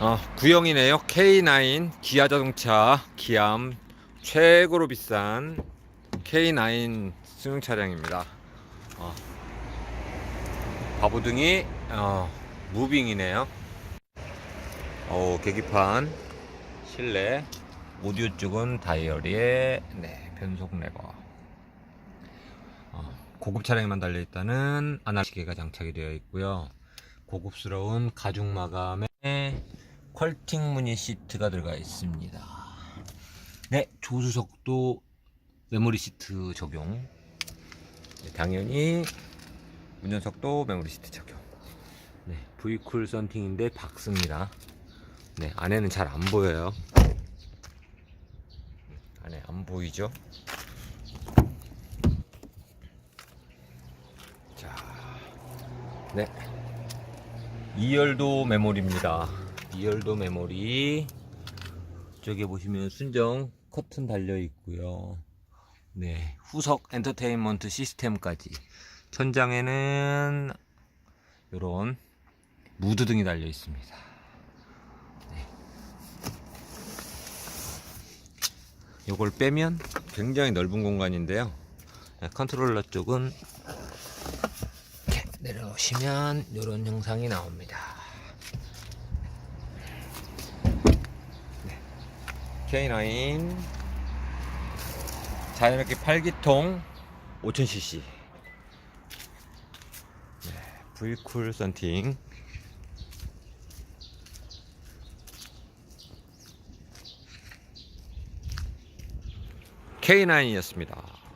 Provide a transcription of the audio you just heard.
어, 구형이네요. K9 기아 자동차 기암 최고로 비싼 K9 승용 차량입니다. 어, 바보등이 어, 무빙이네요. 어, 계기판 실내 오디오 쪽은 다이어리에 네, 변속 레버. 어, 고급 차량에만 달려 있다는 아날 시계가 장착이 되어 있고요. 고급스러운 가죽 마감에 퀄팅 무늬 시트가 들어가 있습니다. 네, 조수석도 메모리 시트 적용. 네, 당연히 운전석도 메모리 시트 적용. 네, V쿨 썬팅인데 박습니다. 네, 안에는 잘 안 보여요. 안에 안 보이죠? 자, 네. 2열도 메모리입니다. 2열도 메모리. 저기 보시면 순정 커튼 달려 있고요. 네, 후석 엔터테인먼트 시스템까지. 천장에는 이런 무드 등이 달려 있습니다. 네. 이걸 빼면 굉장히 넓은 공간인데요. 네, 컨트롤러 쪽은 내려놓으시면 이런 형상이 나옵니다. K9 자연스럽게 8기통 5000cc 네, V쿨 썬팅. K9이었습니다.